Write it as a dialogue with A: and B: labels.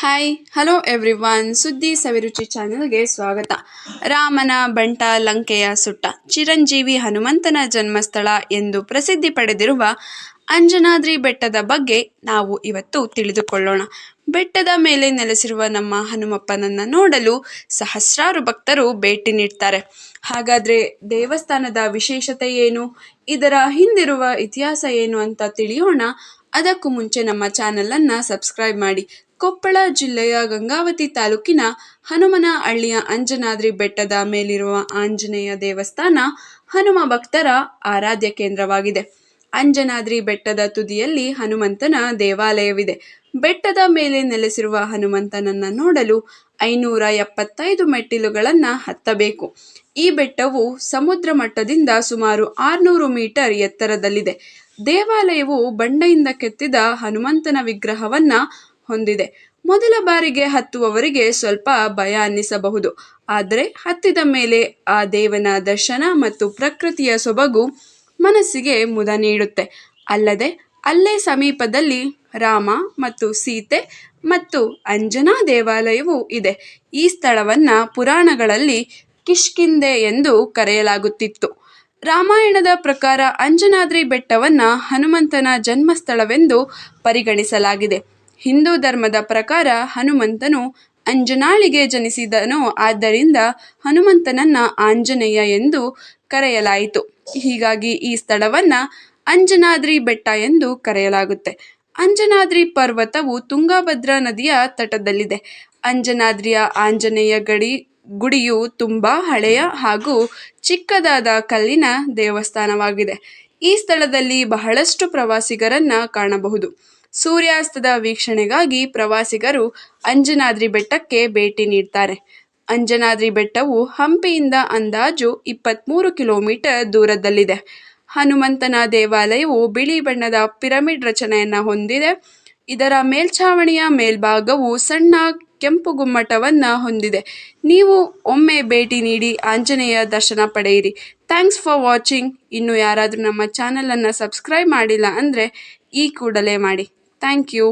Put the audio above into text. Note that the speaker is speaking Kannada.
A: ಹಾಯ್ ಹಲೋ ಎವ್ರಿವನ್ ಸುದ್ದಿ ಸವಿರುಚಿ ಚಾನೆಲ್ಗೆ ಸ್ವಾಗತ. ರಾಮನ ಬಂಟ ಲಂಕೆಯ ಸುಟ್ಟ. ಚಿರಂಜೀವಿ ಹನುಮಂತನ ಜನ್ಮಸ್ಥಳ ಎಂದು ಪ್ರಸಿದ್ಧಿ ಪಡೆದಿರುವ ಅಂಜನಾದ್ರಿ ಬೆಟ್ಟದ ಬಗ್ಗೆ ನಾವು ಇವತ್ತು ತಿಳಿದುಕೊಳ್ಳೋಣ. ಬೆಟ್ಟದ ಮೇಲೆ ನೆಲೆಸಿರುವ ನಮ್ಮ ಹನುಮಪ್ಪನನ್ನು ನೋಡಲು ಸಹಸ್ರಾರು ಭಕ್ತರು ಭೇಟಿ ನೀಡ್ತಾರೆ. ಹಾಗಾದರೆ ದೇವಸ್ಥಾನದ ವಿಶೇಷತೆ ಏನು? ಇದರ ಹಿಂದಿರುವ ಇತಿಹಾಸ ಏನು ಅಂತ ತಿಳಿಯೋಣ. ಅದಕ್ಕೂ ಮುಂಚೆ ನಮ್ಮ ಚಾನಲನ್ನು ಸಬ್ಸ್ಕ್ರೈಬ್ ಮಾಡಿ. ಕೊಪ್ಪಳ ಜಿಲ್ಲೆಯ ಗಂಗಾವತಿ ತಾಲೂಕಿನ ಹನುಮನಹಳ್ಳಿಯ ಅಂಜನಾದ್ರಿ ಬೆಟ್ಟದ ಮೇಲಿರುವ ಆಂಜನೇಯ ದೇವಸ್ಥಾನ ಹನುಮ ಭಕ್ತರ ಆರಾಧ್ಯ ಕೇಂದ್ರವಾಗಿದೆ. ಅಂಜನಾದ್ರಿ ಬೆಟ್ಟದ ತುದಿಯಲ್ಲಿ ಹನುಮಂತನ ದೇವಾಲಯವಿದೆ. ಬೆಟ್ಟದ ಮೇಲೆ ನೆಲೆಸಿರುವ ಹನುಮಂತನನ್ನ ನೋಡಲು ಐನೂರ ಎಪ್ಪತ್ತೈದು ಮೆಟ್ಟಿಲುಗಳನ್ನು ಹತ್ತಬೇಕು. ಈ ಬೆಟ್ಟವು ಸಮುದ್ರ ಮಟ್ಟದಿಂದ ಸುಮಾರು ಆರುನೂರು ಮೀಟರ್ ಎತ್ತರದಲ್ಲಿದೆ. ದೇವಾಲಯವು ಬಂಡೆಯಿಂದ ಕೆತ್ತಿದ ಹನುಮಂತನ ವಿಗ್ರಹವನ್ನ ಹೊಂದಿದೆ. ಮೊದಲ ಬಾರಿಗೆ ಹತ್ತುವವರಿಗೆ ಸ್ವಲ್ಪ ಭಯ ಅನ್ನಿಸಬಹುದು. ಆದರೆ ಹತ್ತಿದ ಮೇಲೆ ಆ ದೇವನ ದರ್ಶನ ಮತ್ತು ಪ್ರಕೃತಿಯ ಸೊಬಗು ಮನಸ್ಸಿಗೆ ಮುದ ನೀಡುತ್ತೆ. ಅಲ್ಲದೆ ಅಲ್ಲೇ ಸಮೀಪದಲ್ಲಿ ರಾಮ ಮತ್ತು ಸೀತೆ ಮತ್ತು ಅಂಜನಾ ದೇವಾಲಯವೂ ಇದೆ. ಈ ಸ್ಥಳವನ್ನ ಪುರಾಣಗಳಲ್ಲಿ ಕಿಷ್ಕಿಂದೆ ಎಂದು ಕರೆಯಲಾಗುತ್ತಿತ್ತು. ರಾಮಾಯಣದ ಪ್ರಕಾರ ಅಂಜನಾದ್ರಿ ಬೆಟ್ಟವನ್ನ ಹನುಮಂತನ ಜನ್ಮಸ್ಥಳವೆಂದು ಪರಿಗಣಿಸಲಾಗಿದೆ. ಹಿಂದೂ ಧರ್ಮದ ಪ್ರಕಾರ ಹನುಮಂತನು ಅಂಜನಾಳಿಗೆ ಜನಿಸಿದನು. ಆದ್ದರಿಂದ ಹನುಮಂತನನ್ನ ಆಂಜನೇಯ ಎಂದು ಕರೆಯಲಾಯಿತು. ಹೀಗಾಗಿ ಈ ಸ್ಥಳವನ್ನ ಅಂಜನಾದ್ರಿ ಬೆಟ್ಟ ಎಂದು ಕರೆಯಲಾಗುತ್ತೆ. ಅಂಜನಾದ್ರಿ ಪರ್ವತವು ತುಂಗಭದ್ರಾ ನದಿಯ ತಟದಲ್ಲಿದೆ. ಅಂಜನಾದ್ರಿಯ ಆಂಜನೇಯ ಗಡಿ ಗುಡಿಯು ತುಂಬಾ ಹಳೆಯ ಹಾಗೂ ಚಿಕ್ಕದಾದ ಕಲ್ಲಿನ ದೇವಸ್ಥಾನವಾಗಿದೆ. ಈ ಸ್ಥಳದಲ್ಲಿ ಬಹಳಷ್ಟು ಪ್ರವಾಸಿಗರನ್ನ ಕಾಣಬಹುದು. ಸೂರ್ಯಾಸ್ತದ ವೀಕ್ಷಣೆಗಾಗಿ ಪ್ರವಾಸಿಗರು ಅಂಜನಾದ್ರಿ ಬೆಟ್ಟಕ್ಕೆ ಭೇಟಿ ನೀಡ್ತಾರೆ. ಅಂಜನಾದ್ರಿ ಬೆಟ್ಟವು ಹಂಪಿಯಿಂದ ಅಂದಾಜು ಇಪ್ಪತ್ತ್ಮೂರು ಕಿಲೋಮೀಟರ್ ದೂರದಲ್ಲಿದೆ. ಹನುಮಂತನ ದೇವಾಲಯವು ಬಿಳಿ ಬಣ್ಣದ ಪಿರಮಿಡ್ ರಚನೆಯನ್ನು ಹೊಂದಿದೆ. ಇದರ ಮೇಲ್ಛಾವಣಿಯ ಮೇಲ್ಭಾಗವು ಸಣ್ಣ ಕೆಂಪು ಗುಮ್ಮಟವನ್ನ ಹೊಂದಿದೆ. ನೀವು ಒಮ್ಮೆ ಭೇಟಿ ನೀಡಿ ಆಂಜನೇಯ ದರ್ಶನ ಪಡೆಯಿರಿ. Thanks for watching. ಇನ್ನು ಯಾರಾದರೂ ನಮ್ಮ ಚಾನಲನ್ನು ಸಬ್ಸ್ಕ್ರೈಬ್ ಮಾಡಿಲ್ಲ ಅಂದರೆ ಈ ಕೂಡಲೇ ಮಾಡಿ. Thank you.